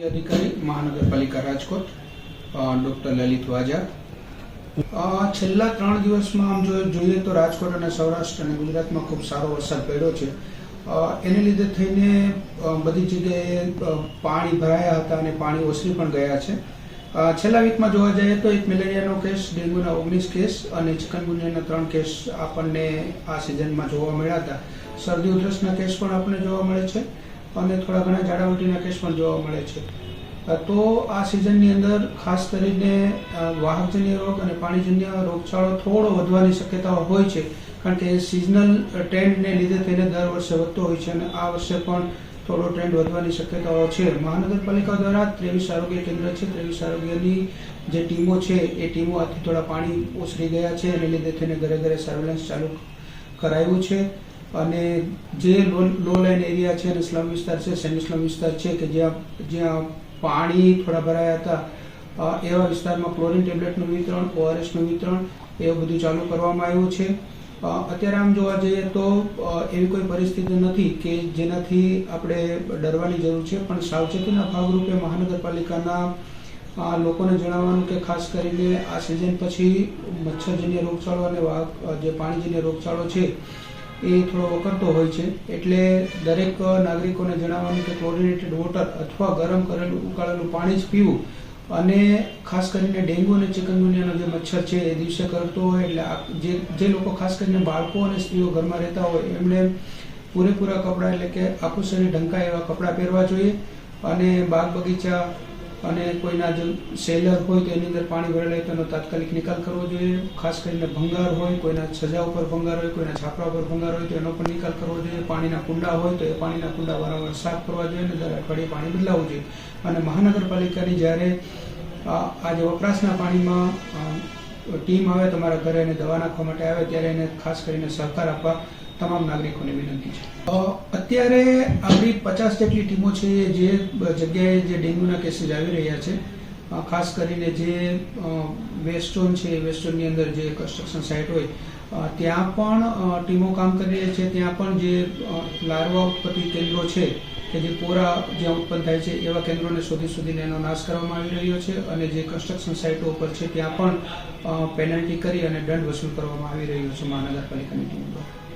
અધિકારી મહાનગરપાલિકા રાજકોટ ડોક્ટર લલિત વાજા છેલ્લા ત્રણ દિવસમાં આમ જો જોઈએ તો રાજકોટ અને સૌરાષ્ટ્ર અને ગુજરાતમાં ખૂબ સારો વરસાદ પડ્યો છે. એને લીધે થઈને બધી જગ્યાએ પાણી ભરાયા હતા અને પાણી ઓસરી પણ ગયા છે. છેલ્લા વીકમાં જોવા જઈએ તો એક મેલેરિયાનો કેસ, ડેન્ગ્યુના ઓગણીસ કેસ અને ચિકનગુનિયાના ત્રણ કેસ આપણને આ સિઝનમાં જોવા મળ્યા હતા. શરદી ઉધરસના કેસ પણ આપણને જોવા મળે છે. અને થોડા ઘણા ઝાડા કેસ પણ જોવા મળે છે. તો આ સિઝનની અંદર ખાસ કરીને વાહકજન્ય રોગ અને પાણીજન્ય રોગચાળો થોડો વધવાની શક્યતાઓ હોય છે, કારણ કે સિઝનલ ટ્રેન્ડને લીધે થઈને દર વર્ષે વધતો હોય છે અને આ વર્ષે પણ થોડો ટ્રેન્ડ વધવાની શક્યતાઓ છે. મહાનગરપાલિકા દ્વારા ત્રેવીસ આરોગ્ય કેન્દ્ર છે, ત્રેવીસ આરોગ્યની જે ટીમો છે, એ ટીમો આથી થોડા પાણી ઓસરી ગયા છે એને લીધે થઈને ઘરે ઘરે સર્વેલન્સ ચાલુ કરાયું છે. અને જે લો લો લાઇન એરિયા છે અને સ્લમ વિસ્તાર છે સેમી સ્લમ વિસ્તાર છે કે જ્યાં જ્યાં પાણી થોડા ભરાયા હતા એવા વિસ્તારમાં ક્લોરિન ટેબ્લેટનું વિતરણ ઓઆરએસનું વિતરણ એવું બધું ચાલુ કરવામાં આવ્યું છે. અત્યારે આમ જોવા જઈએ તો એવી કોઈ પરિસ્થિતિ નથી કે જેનાથી આપણે ડરવાની જરૂર છે, પણ સાવચેતીના ભાગરૂપે મહાનગરપાલિકાના લોકોને જણાવવાનું કે ખાસ કરીને આ સિઝન પછી મચ્છરજન્ય રોગચાળો અને જે પાણીજન્ય રોગચાળો છે એ થોડો વકરતો હોય છે. એટલે દરેક નાગરિકોને જણાવવાનું કે ક્લોરિનેટેડ વોટર અથવા ગરમ કરેલું, ઉકાળેલું પાણી જ પીવું. અને ખાસ કરીને ડેન્ગ્યુ અને ચિકનગુનિયાનો જે મચ્છર છે, એ દિવસે કરતો હોય. એટલે જે જે લોકો ખાસ કરીને બાળકો અને સ્ત્રીઓ ઘરમાં રહેતા હોય એમણે પૂરેપૂરા કપડાં એટલે કે આખું શરીર ઢંકાય એવા કપડાં પહેરવા જોઈએ. અને બાગ બગીચા અને કોઈના જો સેલર હોય તો એની અંદર પાણી ભરેલા હોય તો એનો તાત્કાલિક નિકાલ કરવો જોઈએ. ખાસ કરીને ભંગાર હોય, કોઈના સજા ઉપર ભંગાર હોય, કોઈના છાપરા ઉપર ભંગાર હોય તો એનો પણ નિકાલ કરવો જોઈએ. પાણીના કુંડા હોય તો એ પાણીના કુંડા વારંવાર સાફ કરવા જોઈએ અને દર અઠવાડિયે પાણી બદલાવવું જોઈએ. અને મહાનગરપાલિકાની જ્યારે આ આ જે વપરાશના પાણીમાં ટીમ આવે, તમારા ઘરે એને દવા નાખવા માટે આવે, ત્યારે એને ખાસ કરીને સહકાર આપવા તમામ નાગરિકોને વિનંતી છે. અત્યારે આપણી પચાસ જેટલી ટીમો છે જે જગ્યાએ જે ડેન્ગ્યુના કેસીસ આવી રહ્યા છે ખાસ કરીને જે વેસ્ટોન છે એ વેસ્ટ અંદર જે કન્સ્ટ્રક્શન સાઇટ હોય ત્યાં પણ ટીમો કામ કરી રહી છે. ત્યાં પણ જે લાર્વા ઉત્પત્તિ કેન્દ્રો છે કે જે પોરા જ્યાં ઉત્પન્ન થાય છે, એવા કેન્દ્રોને શોધી શોધીને એનો નાશ કરવામાં આવી રહ્યો છે અને જે કન્સ્ટ્રક્શન સાઇટો ઉપર છે, ત્યાં પણ પેનલ્ટી કરી અને દંડ વસૂલ કરવામાં આવી રહ્યો છે મહાનગરપાલિકાની ટીમ દ્વારા.